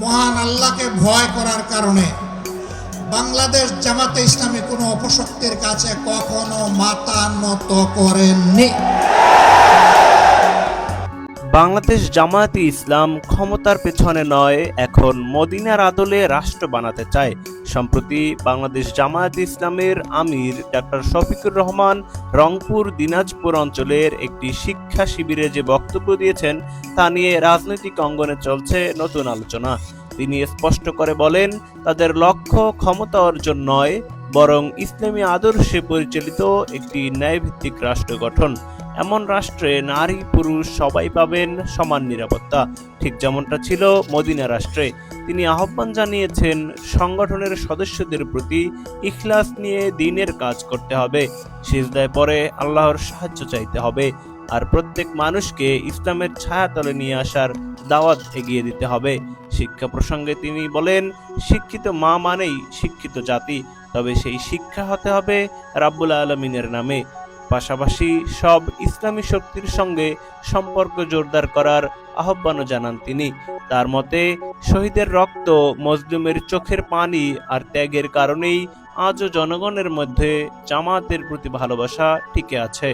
মহান আল্লাহকে ভয় করার কারণে বাংলাদেশ জামাতে ইসলামী কোনো অপশক্তির কাছে কখনো মাতা নত করেননি। বাংলাদেশ জামায়াতে ইসলাম ক্ষমতার পেছনে নয়, এখন মদিনার আদলে রাষ্ট্র বানাতে চায়। সম্প্রতি বাংলাদেশ জামায়াতে ইসলামের আমির ডাক্তার শফিকুর রহমান রংপুর দিনাজপুর অঞ্চলের একটি শিক্ষা শিবিরে যে বক্তব্য দিয়েছেন, তা নিয়ে রাজনৈতিক অঙ্গনে চলছে নতুন আলোচনা। তিনি স্পষ্ট করে বলেন, তাদের লক্ষ্য ক্ষমতা অর্জন নয়, বরং ইসলামী আদর্শে পরিচালিত একটি ন্যায়ভিত্তিক রাষ্ট্র গঠন। এমন রাষ্ট্রে নারী, পুরুষ সবাই পাবেন সমান নিরাপত্তা। ঠিক যেমনটা ছিল মদিনা রাষ্ট্রে। তিনি আহ্বান জানিয়েছেন, সংগঠনের সদস্যদের প্রতি ইখলাস নিয়ে দিনের কাজ করতে হবে। সিজদায় পরে আল্লাহর সাহায্য চাইতে হবে। আর প্রত্যেক মানুষকে ইসলামের ছায়াতলে নিয়ে আসার দাওয়াত এগিয়ে দিতে হবে। শিক্ষা প্রসঙ্গে তিনি বলেন, শিক্ষিত মা মানেই শিক্ষিত জাতি। তবে সেই শিক্ষা হতে হবে রাব্বুল আলমিনের নামে। পাশাপাশি সব ইসলামী শক্তির সঙ্গে সম্পর্ক জোরদার করার আহ্বানও জানান তিনি। তার মতে, শহীদের রক্ত মজলুমের চোখের পানি আর ত্যাগের কারণেই আজও জনগণের মধ্যে জামাতের প্রতি ভালোবাসা টিকে আছে।